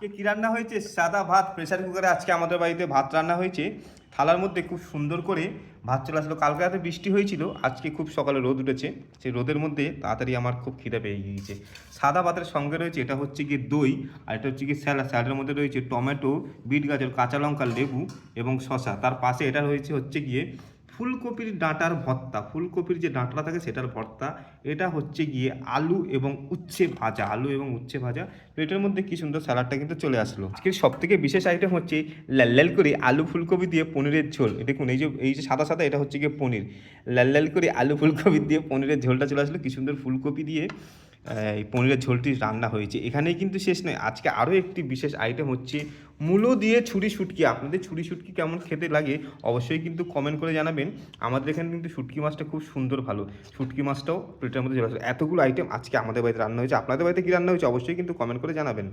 আজকে কি রান্না হয়েছে? সাদা ভাত প্রেসার কুকারে আজকে আমাদের বাড়িতে ভাত রান্না হয়েছে। থালার মধ্যে খুব সুন্দর করে ভাত চলে আসলো। কালকে রাতে বৃষ্টি হয়েছিল, আজকে খুব সকালে রোদ উঠেছে। সেই রোদের মধ্যে তাড়াতাড়ি আমার খুব খিদে পেয়ে গিয়েছে। সাদা ভাতের সঙ্গে রয়েছে, এটা হচ্ছে গিয়ে দই, আর এটা হচ্ছে গিয়ে স্যালাড। স্যালাডের মধ্যে রয়েছে টমেটো, বিট গাজর, কাঁচা লঙ্কা, লেবু এবং শশা তার পাশে এটা রয়েছে হচ্ছে গিয়ে ফুলকপির ডাঁটার ভর্তা, ফুলকপির যে ডাঁটাটা থাকে সেটার ভর্তা, এটা হচ্ছে গিয়ে আলু এবং উচ্ছে ভাজা, আলু এবং উচ্ছে ভাজা। তো এটার মধ্যে কি সুন্দর স্যালাডটা কিন্তু চলে আসলো। আজকের সব থেকে বিশেষ আইটেম হচ্ছে লাল লাল করে আলু ফুলকপি দিয়ে পনিরের ঝোল। দেখুন, এই যে এই যে সাদা সাদা, এটা হচ্ছে গিয়ে পনির। লাল লাল করে আলু ফুলকপি দিয়ে পনিরের ঝোলটা চলে আসলো। কি সুন্দর ফুলকপি দিয়ে। এই পনিরের ঝোলটি রান্না হয়েছে। এখানেই কিন্তু শেষ নয়। আজকে আরও একটি বিশেষ আইটেম হচ্ছে মূলো দিয়ে ছুরি শুটকি। আপনাদের ছুরি শুটকি কেমন খেতে লাগে অবশ্যই কিন্তু কমেন্ট করে জানাবেন। আমাদের এখানে কিন্তু শুটকি মাছটা খুব সুন্দর ভালো। সুটকি মাছটাও প্লেটের মধ্যে এতগুলো আইটেম আজকে আমাদের বাড়িতে রান্না হয়েছে। আপনাদের বাড়িতে কী রান্না হয়েছে অবশ্যই কিন্তু কমেন্ট করে জানাবেন।